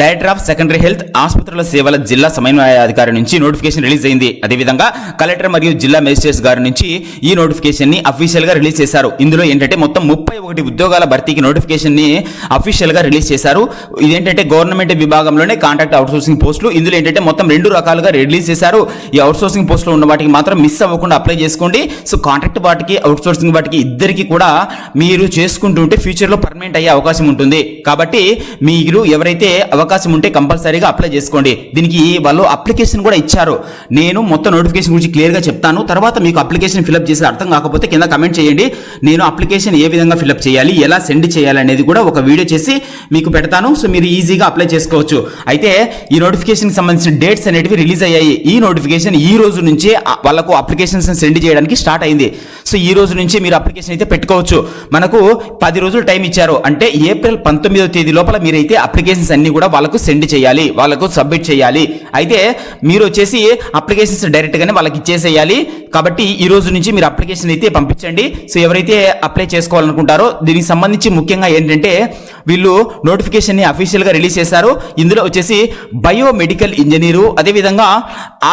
director of secondary health ఆసుపత్రుల సేవల జిల్లా సమన్వయాధికారి నుంచి నోటిఫికేషన్ రిలీజ్ అయింది. అదేవిధంగా కలెక్టర్ మరియు జిల్లా మేజిస్ట్రేట్స్ గారి నుంచి ఈ నోటిఫికేషన్ని అఫీషియల్గా రిలీజ్ చేశారు. ఇందులో ఏంటంటే మొత్తం ముప్పై ఒకటి ఉద్యోగాల భర్తీకి నోటిఫికేషన్ని అఫీషియల్గా రిలీజ్ చేశారు. ఇదేంటంటే గవర్నమెంట్ విభాగంలోనే కాంట్రాక్ట్ అవుట్సోర్సింగ్ పోస్టులు ఇందులో ఏంటంటే మొత్తం రెండు రకాలుగా రిలీజ్ చేశారు. ఈ అవుట్సోర్సింగ్ పోస్టులో ఉన్న వాటికి మాత్రం మిస్ అవ్వకుండా అప్లై చేసుకోండి. సో కాంట్రాక్ట్ వాటికి అవుట్సోర్సింగ్ వాటికి ఇద్దరికి కూడా మీరు చేసుకుంటుంటే ఫ్యూచర్లో పర్మనెంట్ అయ్యే అవకాశం ఉంటుంది. కాబట్టి మీరు ఎవరైతే అవకాశం ఉంటే కంపల్సరీగా అప్లై చేసుకోండి. దీనికి వాళ్ళు అప్లికేషన్ కూడా ఇచ్చారు. నేను మొత్తం నోటిఫికేషన్ గురించి క్లియర్గా చెప్తాను. తర్వాత మీకు అప్లికేషన్ ఫిలప్ చేసి అర్థం కాకపోతే కింద కమెంట్ చేయండి. నేను అప్లికేషన్ ఏ విధంగా ఫిలప్ చేయాలి ఎలా సెండ్ చేయాలి అనేది కూడా ఒక వీడియో చేసి మీకు పెడతాను. సో మీరు ఈజీగా అప్లై చేసుకోవచ్చు. అయితే ఈ నోటిఫికేషన్కి సంబంధించిన డేట్స్ అనేటివి రిలీజ్ అయ్యాయి. ఈ నోటిఫికేషన్ ఈ రోజు నుంచే వాళ్ళకు అప్లికేషన్స్ సెండ్ చేయడానికి స్టార్ట్ అయింది. సో ఈ రోజు నుంచి మీరు అప్లికేషన్ అయితే పెట్టుకోవచ్చు. మనకు పది రోజులు టైం ఇచ్చారు. అంటే ఏప్రిల్ పంతొమ్మిదో తేదీ లోపల మీరైతే అప్లికేషన్స్ అన్ని కూడా వాళ్ళకు సెండ్ చేయాలి వాళ్ళకు సబ్మిట్ చేయాలి. అయితే మీరు వచ్చేసి అప్లికేషన్స్ డైరెక్ట్గానే వాళ్ళకి ఇచ్చేసేయాలి. కాబట్టి ఈ రోజు నుంచి మీరు అప్లికేషన్ అయితే పంపించండి. సో ఎవరైతే అప్లై చేసుకోవాలనుకుంటారో దీనికి సంబంధించి ముఖ్యంగా ఏంటంటే వీళ్ళు నోటిఫికేషన్ని అఫీషియల్గా రిలీజ్ చేశారు. ఇందులో వచ్చేసి బయోమెడికల్ ఇంజనీరు అదేవిధంగా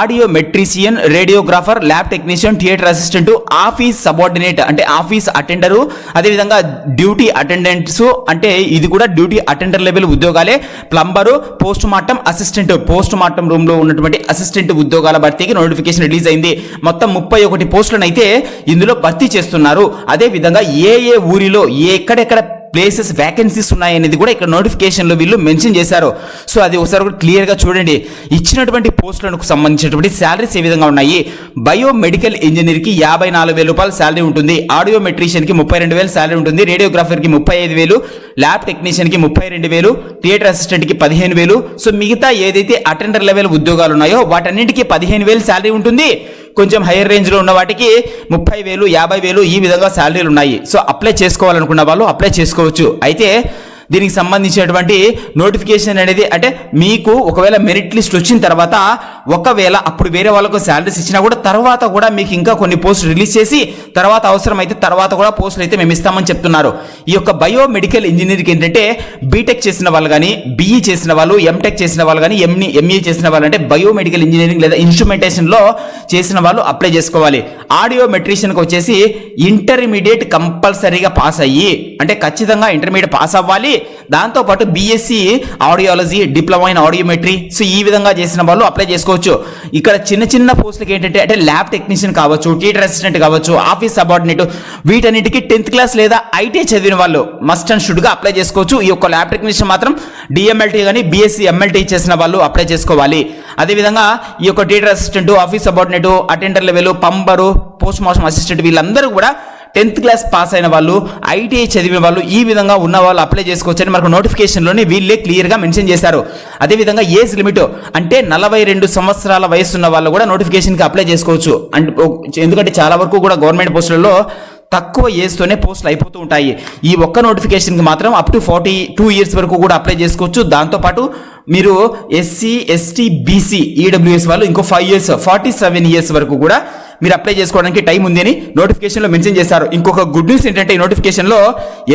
audiometrician radiographer lab technician theatre assistant office subordinate అంటే ఆఫీస్ అటెండరు అదేవిధంగా డ్యూటీ అటెండెంట్స్ అంటే ఇది కూడా duty attender level ఉద్యోగాలే. Plumber post mortem assistant post mortem రూమ్లో ఉన్నటువంటి అసిస్టెంట్ ఉద్యోగాల భర్తీకి నోటిఫికేషన్ రిలీజ్ అయింది. మొత్తం ముప్పై ఒకటి పోస్టులను అయితే ఇందులో భర్తీ చేస్తున్నారు. అదే విధంగా ఏ ఏ ఊరిలో ఏ ఎక్కడెక్కడ ప్లేసెస్ వ్యాకెన్సీస్ ఉన్నాయనేది కూడా ఇక్కడ నోటిఫికేషన్లో వీళ్ళు మెన్షన్ చేశారు. సో అది ఒకసారి కూడా క్లియర్గా చూడండి. ఇచ్చినటువంటి పోస్టులకు సంబంధించినటువంటి శాలరీస్ ఏ విధంగా ఉన్నాయి? బయోమెడికల్ ఇంజనీర్కి యాభై నాలుగు వేల రూపాయల శాలరీ ఉంటుంది. ఆడియో మెట్రీషియన్కి ముప్పై రెండు వేలు శాలరీ ఉంటుంది. రేడియోగ్రాఫర్కి ముప్పై ఐదు వేలు. ల్యాబ్ టెక్నీషియన్కి ముప్పై రెండు వేలు. థియేటర్ అసిస్టెంట్కి పదిహేను వేలు. సో మిగతా ఏదైతే అటెండర్ లెవెల్ ఉద్యోగాలు ఉన్నాయో వాటన్నింటికి పదిహేను వేలు శాలరీ ఉంటుంది. కొంచెం హైయర్ రేంజ్లో ఉన్న వాటికి ముప్పై వేలు యాభై వేలు ఈ విధంగా శాలరీలు ఉన్నాయి. సో అప్లై చేసుకోవాలనుకున్న వాళ్ళు అప్లై చేసుకోవచ్చు. అయితే దీనికి సంబంధించినటువంటి నోటిఫికేషన్ అనేది అంటే మీకు ఒకవేళ మెరిట్ లిస్ట్ వచ్చిన తర్వాత ఒకవేళ అప్పుడు వేరే వాళ్ళకు శాలరీస్ ఇచ్చినా కూడా తర్వాత కూడా మీకు ఇంకా కొన్ని పోస్టులు రిలీజ్ చేసి తర్వాత అవసరమైతే తర్వాత కూడా పోస్టులు అయితే మేము ఇస్తామని చెప్తున్నారు. ఈ యొక్క బయోమెడికల్ ఇంజనీరింగ్ ఏంటంటే బీటెక్ చేసిన వాళ్ళు కానీ బీఈ చేసిన వాళ్ళు ఎంటెక్ చేసిన వాళ్ళు కానీ ఎంఈ ఎంఈ చేసిన వాళ్ళు అంటే బయోమెడికల్ ఇంజనీరింగ్ లేదా ఇన్స్ట్రుమెంటేషన్లో చేసిన వాళ్ళు అప్లై చేసుకోవాలి. ఆడియో మెట్రీషియన్కి వచ్చేసి ఇంటర్మీడియట్ కంపల్సరీగా పాస్ అయ్యి అంటే ఖచ్చితంగా ఇంటర్మీడియట్ పాస్ అవ్వాలి. దాంతోపాటు BSc audiology diploma in audiometry so ఈ విధంగా చేసిన వాళ్ళు అప్లై చేసుకోవచ్చు. ఇక్కడ చిన్న చిన్న పోస్టులకి ఏంటంటే అంటే ల్యాబ్ టెక్నీషియన్ కావచ్చు టీటర్ అసిస్టెంట్ కావచ్చు ఆఫీస్ సబార్డినేట్ వీటన్నిటికీ టెన్త్ క్లాస్ లేదా ఐటీ చదివిన వాళ్ళు మస్ట్ అండ్ షుడ్గా అప్లై చేసుకోవచ్చు. ఈ యొక్క ల్యాబ్ టెక్నీషియన్ మాత్రం డిఎంఎల్టీ కానీ బీఎస్సీ ఎంఎల్టీ చేసిన వాళ్ళు అప్లై చేసుకోవాలి. అదేవిధంగా ఈ యొక్క theatre assistant office subordinate attender level plumber post mortem assistant వీళ్ళందరూ కూడా టెన్త్ క్లాస్ పాస్ అయిన వాళ్ళు ఐటీఐ చదివిన వాళ్ళు ఈ విధంగా ఉన్న వాళ్ళు అప్లై చేసుకోవచ్చని మనకు నోటిఫికేషన్లోనే వీళ్ళే క్లియర్గా మెన్షన్ చేశారు. అదేవిధంగా ఏజ్ లిమిట్ అంటే నలభై రెండు సంవత్సరాల వయసు ఉన్న వాళ్ళు కూడా నోటిఫికేషన్కి అప్లై చేసుకోవచ్చు. అంటే ఎందుకంటే చాలా వరకు కూడా గవర్నమెంట్ పోస్టులలో తక్కువ ఏజ్తోనే పోస్టులు అయిపోతూ ఉంటాయి. ఈ ఒక్క నోటిఫికేషన్కి మాత్రం up to forty two years వరకు కూడా అప్లై చేసుకోవచ్చు. దాంతోపాటు మీరు ఎస్సీ ఎస్టీ బీసీ ఈడబ్ల్యూఎస్ వాళ్ళు ఇంకో five years forty seven years వరకు కూడా మీరు అప్లై చేసుకోవడానికి టైం ఉంది అని నోటిఫికేషన్లో మెన్షన్ చేశారు. ఇంకొక గుడ్ న్యూస్ ఏంటంటే ఈ నోటిఫికేషన్లో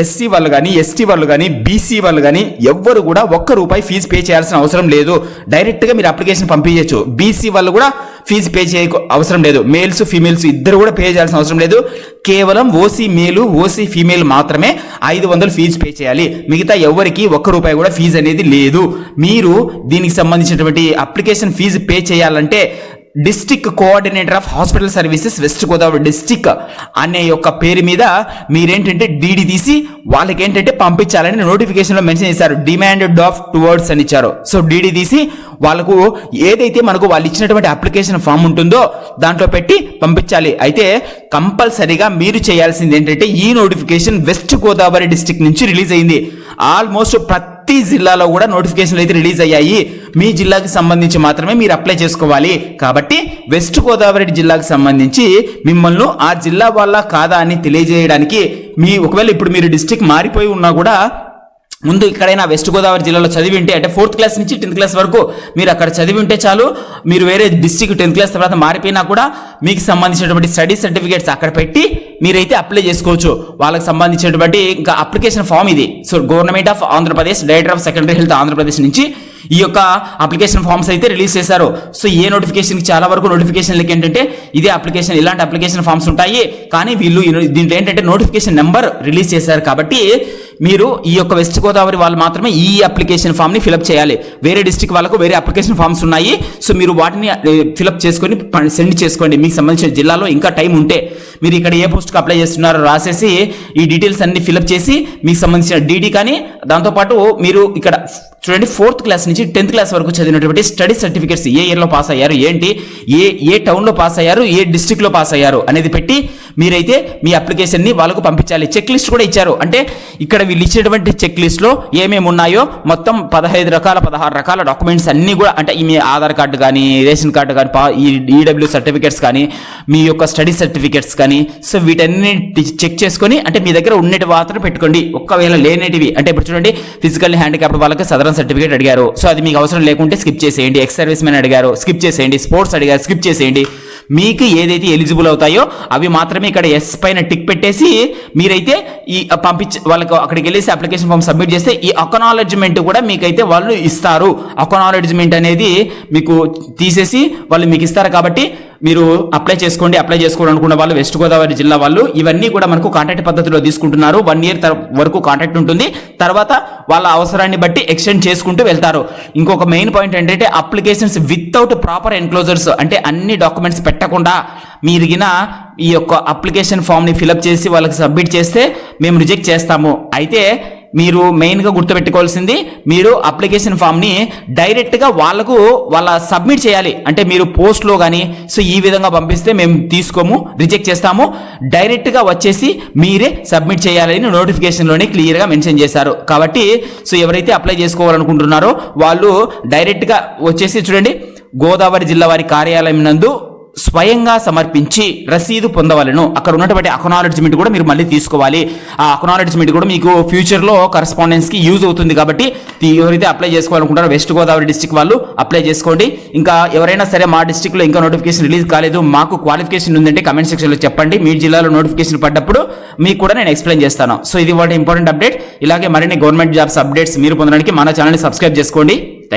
ఎస్సీ వాళ్ళు కానీ ఎస్టీ వాళ్ళు కానీ బీసీ వాళ్ళు కానీ ఎవ్వరు కూడా ఒక్క రూపాయి ఫీజు పే చేయాల్సిన అవసరం లేదు. డైరెక్ట్గా మీరు అప్లికేషన్ పంపించవచ్చు బీసీ వాళ్ళు కూడా ఫీజు పే చేయ అవసరం లేదు. మేల్స్ ఫీమేల్స్ ఇద్దరు కూడా పే చేయాల్సిన అవసరం లేదు. కేవలం ఓసీ మేలు ఓసీ ఫీమేల్ మాత్రమే ఐదు వందలు ఫీజు పే చేయాలి. మిగతా ఎవరికి ఒక్క రూపాయి కూడా ఫీజు అనేది లేదు. మీరు దీనికి సంబంధించినటువంటి అప్లికేషన్ ఫీజు పే చేయాలంటే district coordinator of hospital services West Godavari district అనే యొక్క పేరు మీద మీరేంటంటే డీడీ తీసి వాళ్ళకి ఏంటంటే పంపించాలని నోటిఫికేషన్లో మెన్షన్ చేశారు. డిమాండ్ ఆఫ్ టువర్డ్స్ అని ఇచ్చారు. సో డీడీ తీసి వాళ్ళకు ఏదైతే మనకు వాళ్ళు ఇచ్చినటువంటి అప్లికేషన్ ఫామ్ ఉంటుందో దాంట్లో పెట్టి పంపించాలి. అయితే కంపల్సరీగా మీరు చేయాల్సింది ఏంటంటే ఈ నోటిఫికేషన్ వెస్ట్ గోదావరి డిస్టిక్ నుంచి రిలీజ్ అయింది. ఆల్మోస్ట్ ప్రతి జిల్లాలో కూడా నోటిఫికేషన్లు అయితే రిలీజ్ అయ్యాయి. మీ జిల్లాకి సంబంధించి మాత్రమే మీరు అప్లై చేసుకోవాలి. కాబట్టి వెస్ట్ గోదావరి జిల్లాకు సంబంధించి మిమ్మల్ని ఆ జిల్లా వాళ్ళ కాదా అని తెలియజేయడానికి మీ ఒకవేళ ఇప్పుడు మీరు డిస్టిక్ మారిపోయి ఉన్నా కూడా ముందు ఇక్కడైనా వెస్ట్ గోదావరి జిల్లాలో చదివి ఉంటే అంటే ఫోర్త్ క్లాస్ నుంచి టెన్త్ క్లాస్ వరకు మీరు అక్కడ చదివి ఉంటే చాలు. మీరు వేరే డిస్టిక్ టెన్త్ క్లాస్ తర్వాత మారిపోయినా కూడా మీకు సంబంధించినటువంటి స్టడీ సర్టిఫికేట్స్ అక్కడ పెట్టి మీరైతే అప్లై చేసుకోవచ్చు. వాళ్ళకి సంబంధించినటువంటి ఇంకా అప్లికేషన్ ఫామ్ ఇది. So government of Andhra Pradesh director of secondary health Andhra Pradesh నుంచి ఈ యొక్క అప్లికేషన్ ఫామ్స్ అయితే రిలీజ్ చేశారు. సో ఏ నోటిఫికేషన్ చాలా వరకు నోటిఫికేషన్లకి ఏంటంటే ఇదే అప్లికేషన్ ఇలాంటి అప్లికేషన్ ఫామ్స్ ఉంటాయి. కానీ వీళ్ళు దీంట్లో ఏంటంటే నోటిఫికేషన్ నెంబర్ రిలీజ్ చేశారు కాబట్టి మీరు ఈ యొక్క వెస్ట్ గోదావరి వాళ్ళు మాత్రమే ఈ అప్లికేషన్ ఫామ్ని ఫిలప్ చేయాలి. వేరే డిస్టిక్ వాళ్ళకు వేరే అప్లికేషన్ ఫామ్స్ ఉన్నాయి. సో మీరు వాటిని ఫిలప్ చేసుకొని సెండ్ చేసుకోండి. మీకు సంబంధించిన జిల్లాలో ఇంకా టైం ఉంటే. మీరు ఇక్కడ ఏ పోస్ట్కి అప్లై చేస్తున్నారో రాసేసి ఈ డీటెయిల్స్ అన్ని ఫిలప్ చేసి మీకు సంబంధించిన డీడీ కానీ దాంతోపాటు మీరు ఇక్కడ చూడండి ఫోర్త్ క్లాస్ నుంచి టెన్త్ క్లాస్ వరకు చదివినటువంటి స్టడీ సర్టిఫికేట్స్ ఏ ఇయర్లో పాస్ అయ్యారు ఏంటి? ఏ ఏ టౌన్లో పాస్ అయ్యారు ఏ డిస్టిక్లో పాస్ అయ్యారు అనేది పెట్టి మీరైతే మీ అప్లికేషన్ని వాళ్ళకు పంపించాలి. చెక్ లిస్ట్ కూడా ఇచ్చారు. అంటే ఇక్కడ వీళ్ళు ఇచ్చినటువంటి చెక్ లిస్ట్లో ఏమేమి ఉన్నాయో మొత్తం పదహైదు రకాల పదహారు రకాల డాక్యుమెంట్స్ అన్నీ కూడా అంటే ఈ మీ ఆధార్ కార్డు కానీ రేషన్ కార్డు కానీ పా- ఈ ఈడబ్ల్యూ సర్టిఫికేట్స్ కానీ మీ యొక్క స్టడీ సర్టిఫికేట్స్ కానీ సో వీటన్నిటి చెక్ చేసుకొని అంటే మీ దగ్గర ఉన్నటి మాత్రం పెట్టుకోండి. ఒక్కవేళ లేనేటివి అంటే ఇప్పుడు చూడండి ఫిజికల్ హ్యాండిక్యాప్ వాళ్ళకి సదరన్ సర్టిఫికేట్ అడిగారు. సో అది మీకు అవసరం లేకుంటే స్కిప్ చేసేయండి. ఎక్స్ సర్వీస్ మెన్ అడిగారు స్కిప్ చేసేయండి. స్పోర్ట్స్ అడిగారు స్కిప్ చేసేయండి. మీకు ఏదైతే ఎలిజిబుల్ అవుతాయో అవి మాత్రమే ఇక్కడ ఎస్ పైన టిక్ పెట్టేసి మీరైతే ఈ పంపించ వాళ్ళకి అక్కడికి వెళ్ళేసి అప్లికేషన్ ఫామ్ సబ్మిట్ చేస్తే ఈ అకనాలెడ్జ్మెంట్ కూడా మీకైతే వాళ్ళు ఇస్తారు. అకనాలెడ్జ్మెంట్ అనేది మీకు తీసేసి వాళ్ళు మీకు ఇస్తారు కాబట్టి మీరు అప్లై చేసుకోండి అప్లై చేసుకోవాలనుకున్న అనుకున్న వాళ్ళు వెస్ట్ గోదావరి జిల్లా వాళ్ళు ఇవన్నీ కూడా మనకు కాంట్రాక్ట్ పద్ధతిలో తీసుకుంటున్నారు. వన్ ఇయర్ వరకు కాంట్రాక్ట్ ఉంటుంది. తర్వాత వాళ్ళ అవసరాన్ని బట్టి ఎక్స్టెండ్ చేసుకుంటూ వెళ్తారు. ఇంకొక మెయిన్ పాయింట్ ఏంటంటే అప్లికేషన్స్ వితౌట్ ప్రాపర్ ఎన్క్లోజర్స్ అంటే అన్ని డాక్యుమెంట్స్ పెట్టకుండా మీరిగిన ఈ యొక్క అప్లికేషన్ ఫామ్ని ఫిలప్ చేసి వాళ్ళకి సబ్మిట్ చేస్తే మేము రిజెక్ట్ చేస్తాము. అయితే మీరు మెయిన్గా గుర్తుపెట్టుకోవాల్సింది మీరు అప్లికేషన్ ఫామ్ని డైరెక్ట్గా వాళ్ళకు వాళ్ళ సబ్మిట్ చేయాలి. అంటే మీరు పోస్ట్లో కానీ సో ఈ విధంగా పంపిస్తే మేము తీసుకోము రిజెక్ట్ చేస్తాము. డైరెక్ట్గా వచ్చేసి మీరే సబ్మిట్ చేయాలని నోటిఫికేషన్లోనే క్లియర్గా మెన్షన్ చేశారు. కాబట్టి సో ఎవరైతే అప్లై చేసుకోవాలనుకుంటున్నారో వాళ్ళు డైరెక్ట్గా వచ్చేసి చూడండి గోదావరి జిల్లా వారి కార్యాలయం నందు స్వయంగా సమర్పించి రసీదు పొందవలను. అక్కడ ఉన్నటువంటి అకనాలెడ్జ్మెంట్ కూడా మీరు మళ్ళీ తీసుకోవాలి. ఆ అకనాలెడ్జ్మెంట్ కూడా మీకు ఫ్యూచర్లో కరస్పాండెన్స్కి యూజ్ అవుతుంది కాబట్టి ఎవరైతే అప్లై చేసుకోవాలనుకుంటారో వెస్ట్ గోదావరి డిస్టిక్ వాళ్ళు అప్లై చేసుకోండి. ఇంకా ఎవరైనా సరే మా డిస్టిక్లో ఇంకా నోటిఫికేషన్ రిలీజ్ కాలేదు. మాకు క్వాలిఫికేషన్ ఉందంటే కమెంట్ సెక్షన్లో చెప్పండి. మీ జిల్లాలో నోటిఫికేషన్ పడ్డప్పుడు మీకు కూడా నేను ఎక్స్ప్లెయిన్ చేస్తాను. సో ఇది వాటి ఇంపార్టెంట్ అప్డేట్ ఇలాగే మరిన్ని గవర్నమెంట్ జాబ్స్ అప్డేట్స్ మీరు పొందడానికి మన ఛానల్ని సబ్స్క్రైబ్ చేసుకోండి. థ్యాంక్